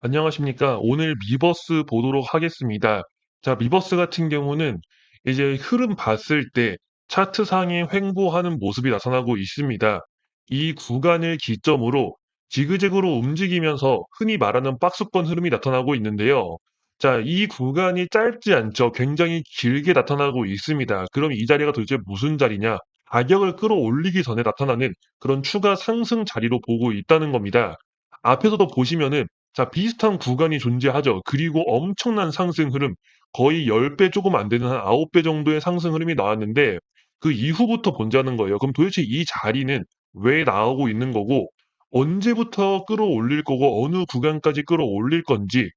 안녕하십니까. 오늘 미버스 보도록 하겠습니다. 자, 미버스 같은 경우는 이제 흐름 봤을 때 차트상에 횡보하는 모습이 나타나고 있습니다. 이 구간을 기점으로 지그재그로 움직이면서 흔히 말하는 박스권 흐름이 나타나고 있는데요. 자, 이 구간이 짧지 않죠. 굉장히 길게 나타나고 있습니다. 그럼 이 자리가 도대체 무슨 자리냐? 가격을 끌어올리기 전에 나타나는 그런 추가 상승 자리로 보고 있다는 겁니다. 앞에서도 보시면은 자, 비슷한 구간이 존재하죠. 그리고 엄청난 상승 흐름, 거의 10배 조금 안 되는 한 9배 정도의 상승 흐름이 나왔는데 그 이후부터 본다는 거예요. 그럼 도대체 이 자리는 왜 나오고 있는 거고 언제부터 끌어올릴 거고 어느 구간까지 끌어올릴 건지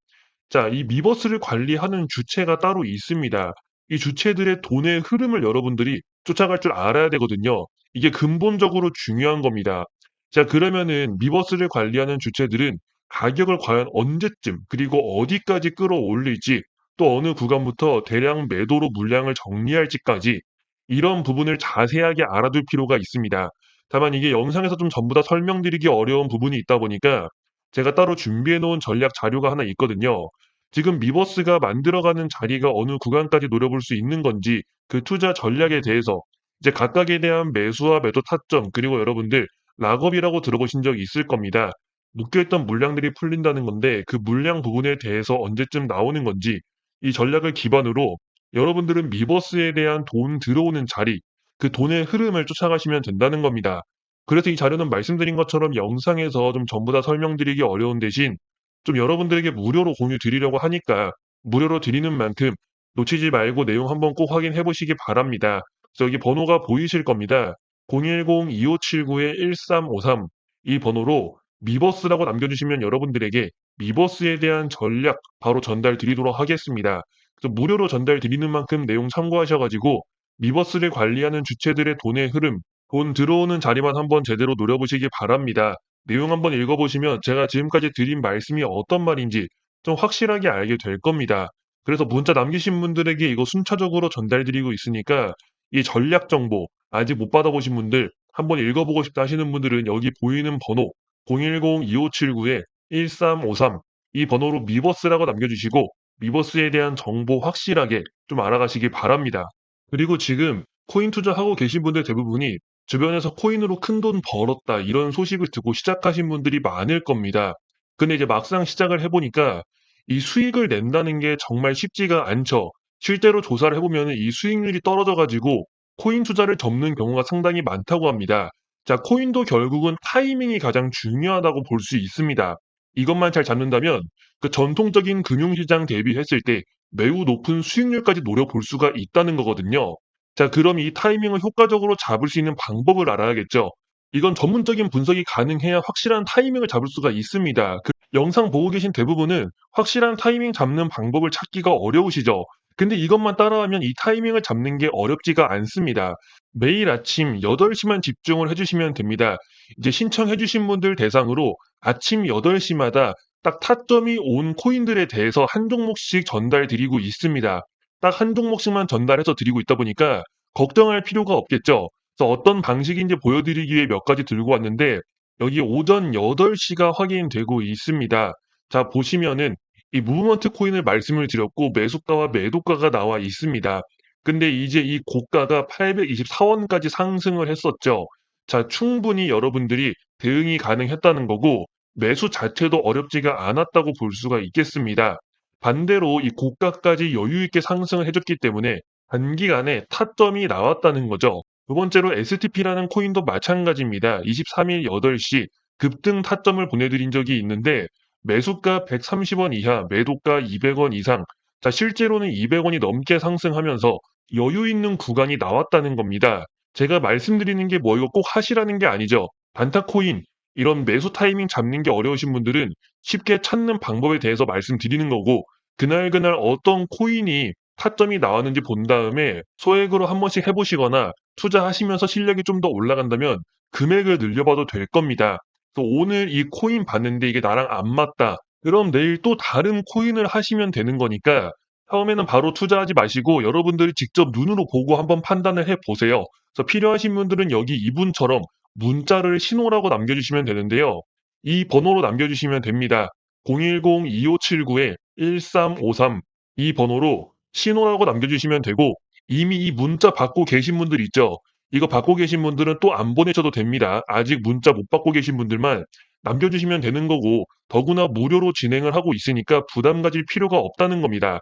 자, 이 미버스를 관리하는 주체가 따로 있습니다. 이 주체들의 돈의 흐름을 여러분들이 쫓아갈 줄 알아야 되거든요. 이게 근본적으로 중요한 겁니다. 자, 그러면은 미버스를 관리하는 주체들은 가격을 과연 언제쯤 그리고 어디까지 끌어올릴지 또 어느 구간부터 대량 매도로 물량을 정리할지까지 이런 부분을 자세하게 알아둘 필요가 있습니다. 다만 이게 영상에서 좀 전부 다 설명드리기 어려운 부분이 있다 보니까 제가 따로 준비해 놓은 전략 자료가 하나 있거든요. 지금 미버스가 만들어가는 자리가 어느 구간까지 노려볼 수 있는 건지 그 투자 전략에 대해서 이제 각각에 대한 매수와 매도 타점 그리고 여러분들 락업이라고 들어보신 적이 있을 겁니다. 묶여있던 물량들이 풀린다는 건데 그 물량 부분에 대해서 언제쯤 나오는 건지 이 전략을 기반으로 여러분들은 미버스에 대한 돈 들어오는 자리, 그 돈의 흐름을 쫓아가시면 된다는 겁니다. 그래서 이 자료는 말씀드린 것처럼 영상에서 좀 전부 다 설명드리기 어려운 대신 좀 여러분들에게 무료로 공유 드리려고 하니까 무료로 드리는 만큼 놓치지 말고 내용 한번 꼭 확인해 보시기 바랍니다. 그래서 여기 번호가 보이실 겁니다. 010-2579-1353 이 번호로 미버스라고 남겨주시면 여러분들에게 미버스에 대한 전략 바로 전달 드리도록 하겠습니다. 그래서 무료로 전달 드리는 만큼 내용 참고하셔가지고 미버스를 관리하는 주체들의 돈의 흐름, 돈 들어오는 자리만 한번 제대로 노려보시기 바랍니다. 내용 한번 읽어보시면 제가 지금까지 드린 말씀이 어떤 말인지 좀 확실하게 알게 될 겁니다. 그래서 문자 남기신 분들에게 이거 순차적으로 전달드리고 있으니까 이 전략 정보 아직 못 받아보신 분들 한번 읽어보고 싶다 하시는 분들은 여기 보이는 번호 010-2579-1353 이 번호로 미버스라고 남겨주시고 미버스에 대한 정보 확실하게 좀 알아가시기 바랍니다. 그리고 지금 코인 투자하고 계신 분들 대부분이 주변에서 코인으로 큰 돈 벌었다 이런 소식을 듣고 시작하신 분들이 많을 겁니다. 근데 이제 막상 시작을 해보니까 이 수익을 낸다는 게 정말 쉽지가 않죠. 실제로 조사를 해보면 이 수익률이 떨어져가지고 코인 투자를 접는 경우가 상당히 많다고 합니다. 자, 코인도 결국은 타이밍이 가장 중요하다고 볼 수 있습니다. 이것만 잘 잡는다면 그 전통적인 금융시장 대비했을 때 매우 높은 수익률까지 노려볼 수가 있다는 거거든요. 자, 그럼 이 타이밍을 효과적으로 잡을 수 있는 방법을 알아야겠죠. 이건 전문적인 분석이 가능해야 확실한 타이밍을 잡을 수가 있습니다. 그 영상 보고 계신 대부분은 확실한 타이밍 잡는 방법을 찾기가 어려우시죠. 근데 이것만 따라하면 이 타이밍을 잡는 게 어렵지가 않습니다. 매일 아침 8시만 집중을 해주시면 됩니다. 이제 신청해주신 분들 대상으로 아침 8시마다 딱 타점이 온 코인들에 대해서 한 종목씩 전달 드리고 있습니다. 딱 한 종목씩만 전달해서 드리고 있다 보니까 걱정할 필요가 없겠죠. 그래서 어떤 방식인지 보여드리기 위해 몇 가지 들고 왔는데 여기 오전 8시가 확인되고 있습니다. 자, 보시면은 이 무브먼트 코인을 말씀을 드렸고 매수가와 매도가가 나와 있습니다. 근데 이제 이 고가가 824원까지 상승을 했었죠. 자, 충분히 여러분들이 대응이 가능했다는 거고 매수 자체도 어렵지가 않았다고 볼 수가 있겠습니다. 반대로 이 고가까지 여유 있게 상승을 해줬기 때문에 단기간에 타점이 나왔다는 거죠. 두 번째로 STP라는 코인도 마찬가지입니다. 23일 8시 급등 타점을 보내드린 적이 있는데 매수가 130원 이하, 매도가 200원 이상. 자, 실제로는 200원이 넘게 상승하면서 여유 있는 구간이 나왔다는 겁니다. 제가 말씀드리는 게 뭐 이거 꼭 하시라는 게 아니죠. 단타코인 이런 매수 타이밍 잡는 게 어려우신 분들은 쉽게 찾는 방법에 대해서 말씀드리는 거고 그날그날 어떤 코인이 타점이 나왔는지 본 다음에 소액으로 한 번씩 해보시거나 투자하시면서 실력이 좀 더 올라간다면 금액을 늘려봐도 될 겁니다. 그래서 오늘 이 코인 봤는데 이게 나랑 안 맞다. 그럼 내일 또 다른 코인을 하시면 되는 거니까 처음에는 바로 투자하지 마시고 여러분들이 직접 눈으로 보고 한번 판단을 해 보세요. 그래서 필요하신 분들은 여기 이분처럼 문자를 신호라고 남겨주시면 되는데요. 이 번호로 남겨주시면 됩니다. 010-2579-1353 이 번호로 신호라고 남겨주시면 되고 이미 이 문자 받고 계신 분들 있죠? 이거 받고 계신 분들은 또 안 보내셔도 됩니다. 아직 문자 못 받고 계신 분들만 남겨주시면 되는 거고 더구나 무료로 진행을 하고 있으니까 부담 가질 필요가 없다는 겁니다.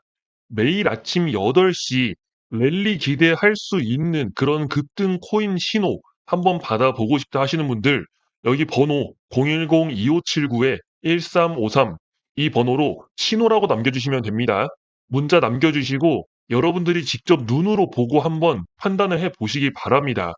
매일 아침 8시 랠리 기대할 수 있는 그런 급등 코인 신호 한번 받아보고 싶다 하시는 분들 여기 번호 010-2579-1353 이 번호로 신호라고 남겨주시면 됩니다. 문자 남겨주시고 여러분들이 직접 눈으로 보고 한번 판단을 해 보시기 바랍니다.